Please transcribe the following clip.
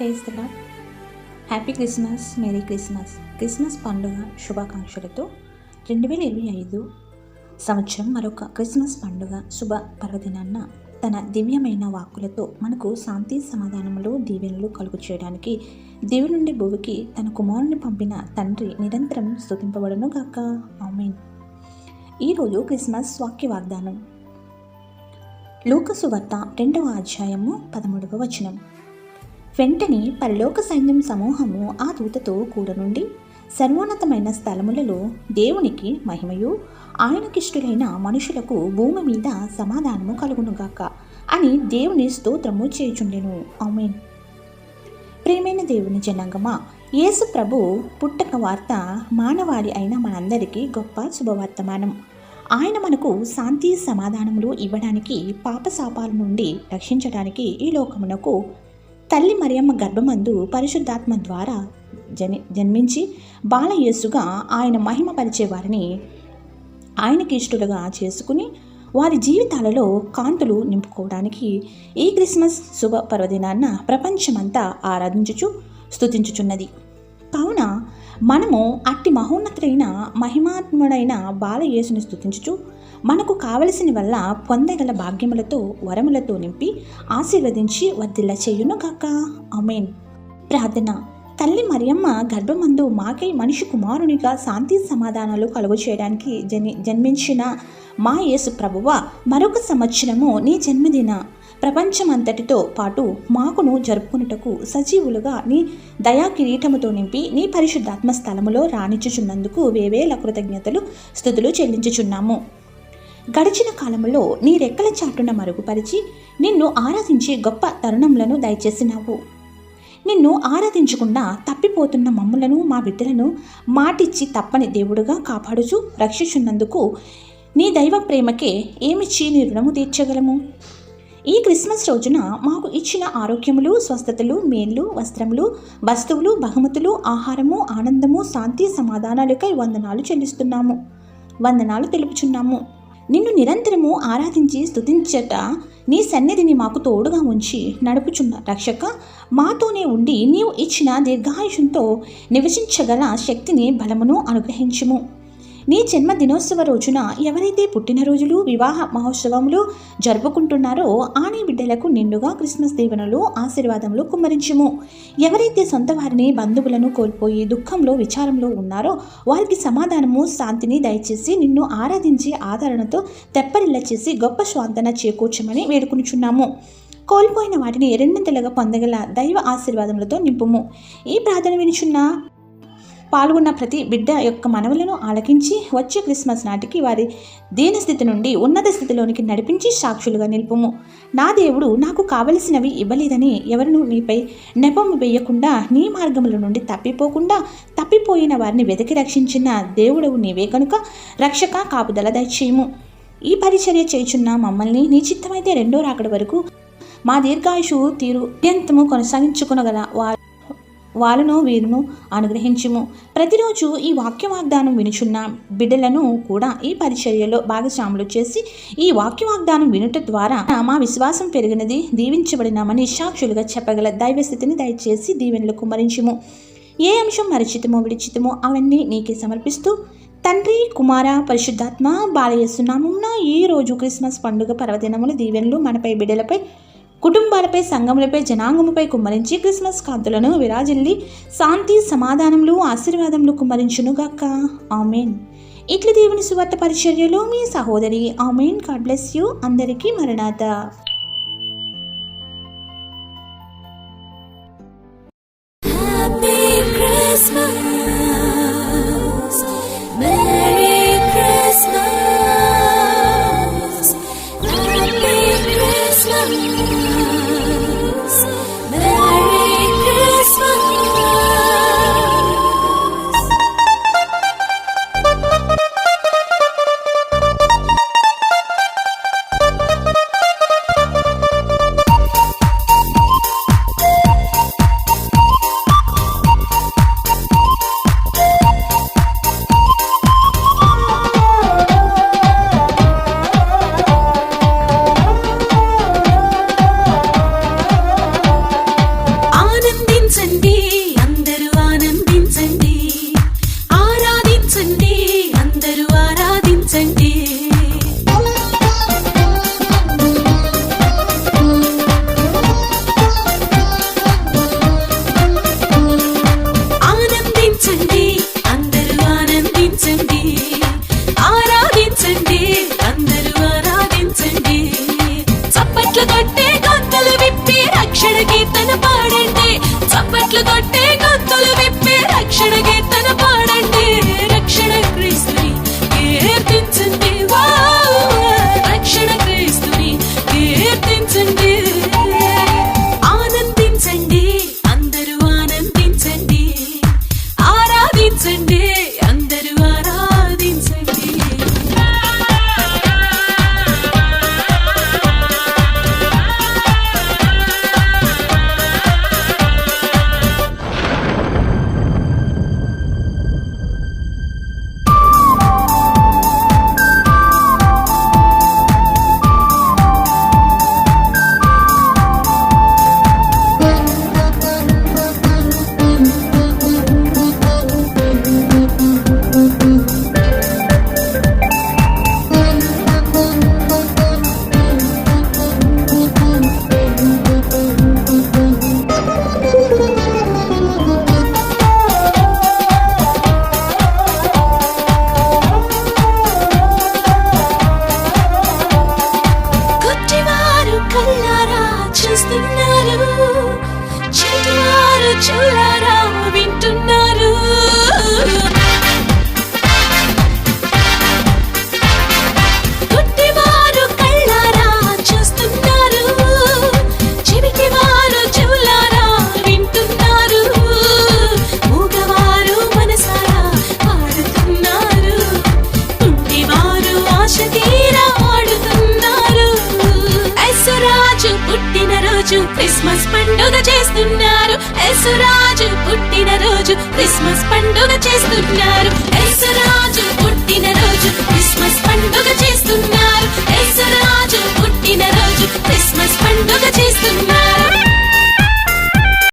Prize happy Christmas merry Christmas. Christmas పండుగ శుభాకాంక్షలతో రెండు వేల ఇరవై ఐదు సంవత్సరం మరొక క్రిస్మస్ పండుగ శుభ పర్వదినాన్న తన దివ్యమైన వాక్కులతో మనకు శాంతి సమాధానములు దీవెనలు కలుగు చేయడానికి దేవుని నుండి భూమికి తన కుమారుని పంపిన తండ్రి నిరంతరం స్థుతింపబడను గాక. ఆమెన్. ఈరోజు క్రిస్మస్ వాక్య వాగ్దానం లూకసు వార్త రెండవ అధ్యాయము పదమూడవ వచనం. వెంటనే పరలోక సైన్యం సమూహము ఆ దూతతో కూడనుండి సర్వోన్నతమైన స్థలములలో దేవునికి మహిమయు ఆయనకిష్టులైన మనుషులకు భూమి మీద సమాధానము కలుగునుగాక అని దేవుని స్తోత్రము చేయుచుండెను. ఆమెన్. ప్రేమైన దేవుని జనాంగమా యేసు ప్రభు పుట్టక వార్త మానవాళి అయిన మనందరికీ గొప్ప శుభవర్తమానం. ఆయన మనకు శాంతి సమాధానములు ఇవ్వడానికి పాపశాపాల నుండి రక్షించడానికి ఈ లోకమునకు తల్లి మరియమ్మ గర్భమందు పరిశుద్ధాత్మ ద్వారా జని జన్మించి బాలయేసుగా ఆయన మహిమపరిచే వారిని ఆయనకి ఇష్టలుగా చేసుకుని వారి జీవితాలలో కాంతులు నింపుకోవడానికి ఈ క్రిస్మస్ శుభ పర్వదినాన్న ప్రపంచమంతా ఆరాధించుచు స్థుతించుచున్నది కావున మనము అట్టి మహోన్నతుడైన మహిమాత్ముడైన బాలయేసుని స్తుతించుచు మనకు కావలసిన వల్ల పొందగల భాగ్యములతో వరములతో నింపి ఆశీర్వదించి వర్ధిల్ల చేయును కాక అమేన్ ప్రార్థన. తల్లి మరియమ్మ గర్భమందు మాకై మనిషి కుమారునిగా శాంతి సమాధానాలు కలుగు చేయడానికి జని జన్మించిన మా యేసు ప్రభువ మరొక సంవత్సరము నీ జన్మదిన. ప్రపంచమంతటితో పాటు మాకును జరుపుకున్నటకు సజీవులుగా నీ దయా కిరీటముతో నింపి నీ పరిశుద్ధాత్మ స్థలములో రాణించుచున్నందుకు వేవేల కృతజ్ఞతలు స్థుతులు చెల్లించుచున్నాము. గడిచిన కాలంలో నీ రెక్కల చాటున మరుగుపరిచి నిన్ను ఆరాధించే గొప్ప తరుణములను దయచేసినావు. నిన్ను ఆరాధించకుండా తప్పిపోతున్న మమ్ములను మా బిడ్డలను మాటిచ్చి తప్పని దేవుడుగా కాపాడుచు రక్షించున్నందుకు నీ దైవ ప్రేమకే ఏమిచ్చి నీ రుణము తీర్చగలము? ఈ క్రిస్మస్ రోజున మాకు ఇచ్చిన ఆరోగ్యములు స్వస్థతలు మేళ్ళు వస్త్రములు వస్తువులు బహుమతులు ఆహారము ఆనందము శాంతి సమాధానాలకై వందనాలు చెల్లిస్తున్నాము. వందనాలు తెలుపుచున్నాము. నిన్ను నిరంతరము ఆరాధించి స్తుతించట నీ సన్నిధిని మాకు తోడుగా ఉంచి నడుపుచున్న రక్షక. మాతోనే ఉండి నీవు ఇచ్చిన దీర్ఘాయుషంతో నివసించగల శక్తిని బలమును అనుగ్రహించుము. నీ జన్మ దినోత్సవ రోజున ఎవరైతే పుట్టినరోజులు వివాహ మహోత్సవములు జరుపుకుంటున్నారో ఆ బిడ్డలకు నిండుగా క్రిస్మస్ దీవెనలు ఆశీర్వాదములు కుమ్మరించుము. ఎవరైతే సొంత వారిని బంధువులను కోల్పోయి దుఃఖంలో విచారంలో ఉన్నారో వారికి సమాధానము శాంతిని దయచేసి నిన్ను ఆరాధించి ఆదరణతో తెప్పరిల్ల చేసి గొప్ప స్వాంతన చేకూర్చమని వేడుకునిచున్నాము. కోల్పోయిన వాటిని రెండింతలుగా పొందగల దైవ ఆశీర్వాదములతో నింపుము. ఈ ప్రార్థన వినిచున్న పాల్గొన్న ప్రతి బిడ్డ యొక్క మనవులను ఆలకించి వచ్చే క్రిస్మస్ నాటికి వారి దీనస్థితి నుండి ఉన్నత స్థితిలోనికి నడిపించి సాక్షులుగా నిలుపుము. నా దేవుడు నాకు కావలసినవి ఇవ్వలేదని ఎవరినూ నీపై నెపము వేయకుండా నీ మార్గముల నుండి తప్పిపోకుండా తప్పిపోయిన వారిని వెతికి రక్షించిన దేవుడవు నీవే కనుక రక్షక కాపుదల దయచేయము. ఈ పరిచర్య చేయుచున్న మమ్మల్ని నీ చిత్తమైతే రెండో రాకడ వరకు మా దీర్ఘాయుషు తీరు అత్యంతము కొనసాగించుకునగల వారు వాళ్ళను వీరును అనుగ్రహించుము. ప్రతిరోజు ఈ వాక్య వాగ్దానం వినుచున్న బిడ్డలను కూడా ఈ పరిచర్యలో భాగస్వాములు చేసి ఈ వాక్య వాగ్దానం వినుట ద్వారా మా విశ్వాసం పెరిగినది దీవించబడినామని సాక్షులుగా చెప్పగల దైవస్థితిని దయచేసి దీవెనలు కుమరించుము ఏ అంశం మరచితమో విడిచితమో అవన్నీ నీకే సమర్పిస్తూ తండ్రి కుమార పరిశుద్ధాత్మ బాలయేస్తున్నామున్న ఈ రోజు క్రిస్మస్ పండుగ పర్వదినములు దీవెనలు మనపై బిడ్డలపై కుటుంబాలపై సంఘములపై జనాంగముపై కుమ్మరించి క్రిస్మస్ కాంతులను విరాజిల్లి శాంతి సమాధానములు ఆశీర్వాదములు కుమ్మరించునుగాక. ఆమెన్. ఇట్ల దేవుని సువార్త పరిచర్యలో మీ సహోదరి ఆమెన్. God bless you. అందరికీ మరణాత. Christmas. రాజు పుట్టిన రోజు క్రిస్మస్ పండుగ చేస్తున్నారు. రాజు పుట్టిన రోజు క్రిస్మస్ పండుగ చేస్తున్నారు. రాజు పుట్టిన రోజు క్రిస్మస్ పండుగ చేస్తున్నారు.